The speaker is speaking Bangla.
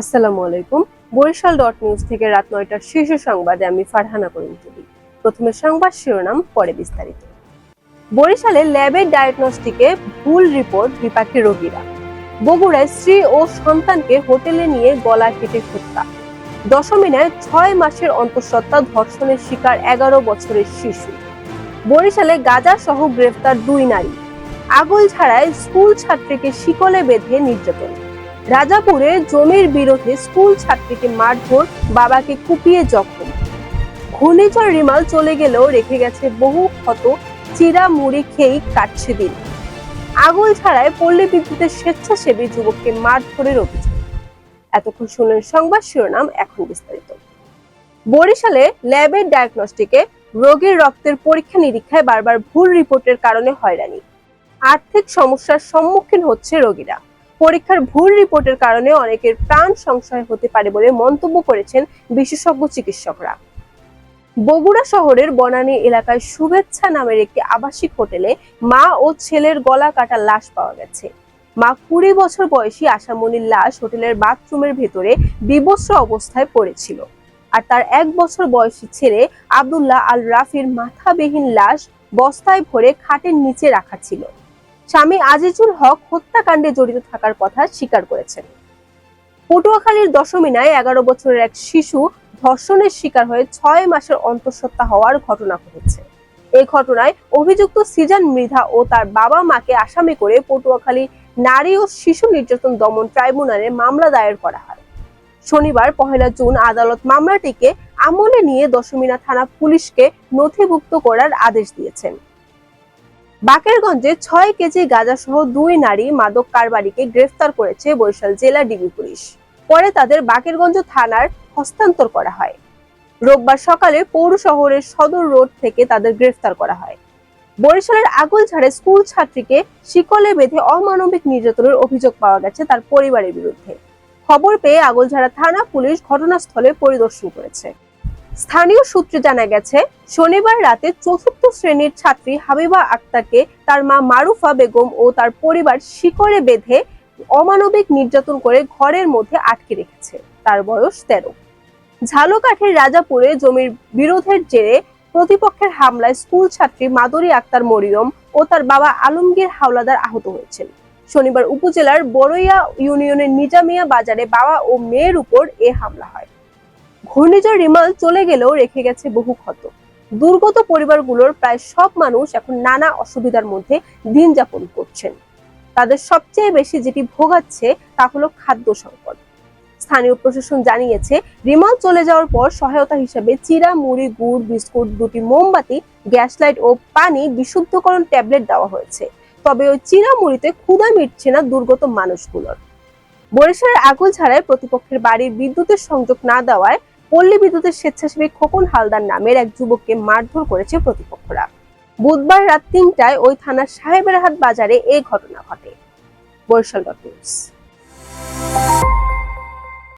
আসসালামু আলাইকুম। বরিশাল ডট নিউজ থেকে রাত নয়টার শীর্ষ সংবাদে আমি ফারহানা করিম তুলি প্রথমে সংবাদ শিরোনাম, পরে বিস্তারিত। বরিশালে ল্যাবের ডায়াগনস্টিকে ভুল রিপোর্ট বিপাকে রোগীরা। বগুড়ায় স্ত্রী ও সন্তানকে হোটেলে নিয়ে গলা কেটে হত্যা। দশমিনায় ছয় মাসের অন্তঃসত্ত্বা ধর্ষণের শিকার এগারো বছরের শিশু। বরিশালে গাজা সহ গ্রেফতার দুই নারী। আগল ছাড়ায় স্কুল ছাত্রীকে শিকলে বেঁধে নির্যাতন। রাজাপুরে জমির বিরোধে স্কুল ছাত্রীকে মারধর, বাবাকে কুপিয়ে জখম। ঘূর্ণিঝড় রিমাল চলে গেলেও রেখে গেছে বহু ক্ষত, চিরা মুড়ি খেয়েই কাটছে দিন। আগুন ছাড়ায় পল্লী বিদ্যুতের স্বেচ্ছাসেবী যুবককে মারধরের অভিযোগ। এতক্ষণ শুনলেন সংবাদ শিরোনাম, এখন বিস্তারিত। বরিশালে ল্যাবের ডায়াগনস্টিকে রোগীর রক্তের পরীক্ষা নিরীক্ষায় বারবার ভুল রিপোর্টের কারণে হয়রানি। আর্থিক সমস্যার সম্মুখীন হচ্ছে রোগীরা। পরীক্ষার ভুল রিপোর্টের কারণে অনেকের প্রাণ সংশয় হতে পারে বলে মন্তব্য করেছেন বিশেষজ্ঞ চিকিৎসকরা। বগুড়া শহরের বনানী এলাকায় শুভেচ্ছা নামের একটি আবাসিক হোটেলে মা ও ছেলের গলা কাটা লাশ পাওয়া গেছে। মা কুড়ি বছর বয়সী আশামণির লাশ হোটেলের বাথরুমের ভেতরে বিবস্ত্র অবস্থায় পড়েছিল। আর তার এক বছর বয়সী ছেলে আবদুল্লাহ আল রাফির মাথাবিহীন লাশ বস্তায় ভরে খাটের নিচে রাখা ছিল। স্বামী আজিজুল হক হত্যাকাণ্ডে জড়িত থাকার কথা স্বীকার করেছেন। পটুয়াখালীর দশমিনায় এগারো বছরের এক শিশু ধর্ষণের শিকার হয়ে ছয় মাসের অন্তঃসত্ত্বা হওয়ার ঘটনা ঘটেছে। এই ঘটনায় অভিযুক্ত সিজান মৃধা ও তার বাবা মাকে আসামি করে পটুয়াখালী নারী ও শিশু নির্যাতন দমন ট্রাইব্যুনালে মামলা দায়ের করা হয়। শনিবার, পহেলা জুন আদালত মামলাটিকে আমলে নিয়ে দশমিনা থানা পুলিশকে নথিভুক্ত করার আদেশ দিয়েছেন। বাকেরগঞ্জে ছয় কেজি গাঁজা সহ দুই নারী মাদক কারবারিকে গ্রেফতার করেছে বরিশাল জেলা ডিবি পুলিশ। পরে তাদের বাকেরগঞ্জ থানার হস্তান্তর করা হয়। রোববার সকালে পৌর শহরের সদর রোড থেকে তাদের গ্রেফতার করা হয়। বরিশালের আগুলঝাড়ে স্কুল ছাত্রীকে শিকলে বেঁধে অমানবিক নির্যাতনের অভিযোগ পাওয়া গেছে তার পরিবারের বিরুদ্ধে। খবর পেয়ে আগলঝাড়া থানা পুলিশ ঘটনাস্থলে পরিদর্শন করেছে। স্থানীয় সূত্রে জানা গেছে, শনিবার রাতে চতুর্থ শ্রেণির ছাত্রী হাবিবা আক্তারকে তার মা মারুফা বেগম ও তার পরিবার শিকড়ে বেঁধে অমানবিক নির্যাতন করে ঘরের মধ্যে আটকে রেখেছে। তার বয়স তেরো। ঝালকাঠির রাজাপুরে জমির বিরোধের জেরে প্রতিপক্ষের হামলায় স্কুল ছাত্রী মাদুরী আক্তার মরিয়ম ও তার বাবা আলমগীর হাওলাদার আহত হয়েছেন। শনিবার উপজেলার বড়ইয়া ইউনিয়নের নিজামিয়া বাজারে বাবা ও মেয়ের উপর এ হামলা হয়। ঘূর্ণিঝড় রিমাল চলে গেলেও রেখে গেছে বহু ক্ষত। দুর্গত পরিবারগুলোর প্রায় সব মানুষ এখন নানা অসুবিধার মধ্যে দিন যাপন করছেন। তাদের সবচেয়ে বেশি যেটি ভোগাচ্ছে তা হলো খাদ্য সংকট। স্থানীয় প্রশাসন জানিয়েছে, রিমাল চলে যাওয়ার পর সহায়তা হিসেবে চিরা, মুড়ি, গুড়, বিস্কুট, দুটি মোমবাতি, গ্যাস লাইট ও পানি বিশুদ্ধকরণ ট্যাবলেট দেওয়া হয়েছে। তবে ওই চিরা, মুড়িতে ক্ষুধা মিটছে না দুর্গত মানুষগুলোর। বরিশালের আগুন ছাড়াই প্রতিপক্ষের বাড়ির বিদ্যুতের সংযোগ না দেওয়ায় পল্লী বিদ্যুতের স্বেচ্ছাসেবী খোকন হালদার নামের এক যুবককে মারধর করেছে প্রতিপক্ষরা। বুধবার রাত তিনটায় ওই থানার সাহেবেরহাট বাজারে এই ঘটনা ঘটে। Barishal dot news.